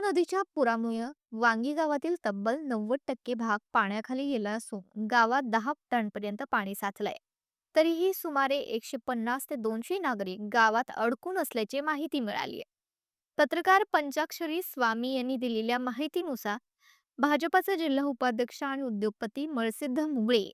नदीच्या पुरामुळे वांगी गावातील तब्बल नव्वद टक्के भाग पाण्याखाली गेला असून गावात दहा टनपर्यंत पाणी साचलंय. तरीही सुमारे एकशे पन्नास ते दोनशे नागरिक गावात अडकून असल्याची माहिती मिळाली आहे. पत्रकार पंचाक्षरी स्वामी यांनी दिलेल्या माहितीनुसार भाजपाचे जिल्हा उपाध्यक्ष आणि उद्योगपती मळसिद्ध मुगळे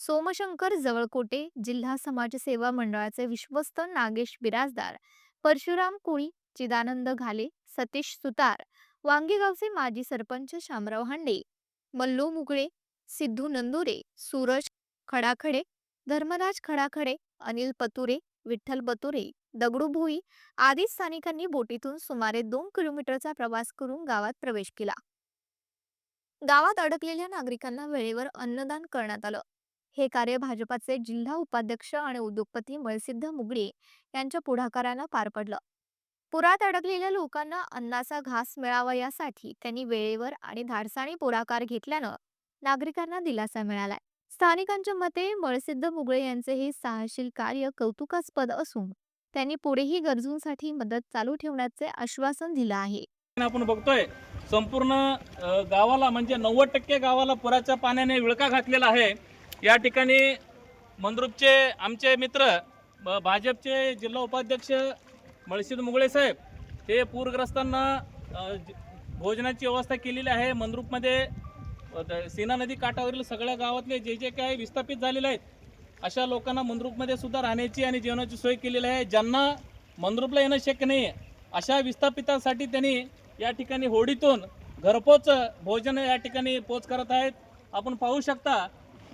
सोमशंकर जवळकोटे जिल्हा समाजसेवा मंडळाचे विश्वस्त नागेश बिराजदार परशुराम कोळी चिदानंद घाले सतीश सुतार वांगेगावचे माजी सरपंच शामराव हांडे मल्लू मुगळे सिद्धू नंदुरे सूरज खडाखडे धर्मराज खडाखडे अनिल पतुरे विठ्ठल बतुरे दगडू भोई आदी स्थानिकांनी बोटीतून सुमारे दोन किलोमीटरचा प्रवास करून गावात प्रवेश केला. गावात अडकलेल्या नागरिकांना वेळेवर अन्नदान करण्यात आलं. हे कार्य भाजपाचे जिल्हा उपाध्यक्ष आणि उद्योगपती मळसिद्ध मुगळे यांच्या पुढाकारानं पार पडलं. पुरात अडकलेल्या लोकांना अन्नाचा घास मिळावा यासाठी त्यांनी वेळेवर आणि धाडसाने पुढाकार घेतल्यानं नागरिकांना दिलासा मिळालाय. स्थानिकांच्या मते मळसिद्ध मुगळे यांचे हे साहसील कार्य कौतुकास्पद असून त्यांनी पुढेही गरजूंसाठी मदत चालू ठेवण्याचे आश्वासन दिलं आहे. आपण बघतोय संपूर्ण गावाला म्हणजे नव्वद टक्के गावाला पुराच्या पाण्याने विळका घातलेला आहे. या ठिकाणी मंद्रुपचे आमचे मित्र भाजपचे जिल्हा उपाध्यक्ष मळशीद मुगळे साहेब ते पूरग्रस्तांना भोजनाची व्यवस्था केलेली आहे. मंद्रुपमध्ये सेना सीना नदी काठावरील सगळ्या गावातले जे जे काही विस्थापित झालेले आहेत अशा लोकांना मंद्रुपमध्ये सुद्धा राहण्याची आणि जेवणाची सोय केलेली आहे. ज्यांना मंद्रुपला येणं शक्य नाही अशा विस्थापितांसाठी त्यांनी या ठिकाणी होडीतून घरपोच भोजन या ठिकाणी पोच करत आहेत. आपण पाहू शकता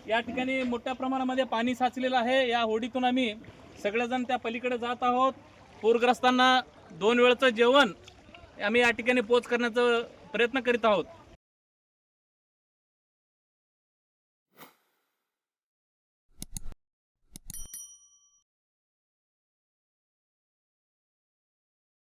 या ठिकाणी मोठ्या प्रमाणामध्ये पाणी साचलेलं आहे. या होडीतून आम्ही सगळेजण त्या पलीकडे जात आहोत. पूरग्रस्तांना दोन वेळचं जेवण आम्ही या ठिकाणी पोच करण्याचा प्रयत्न करीत आहोत.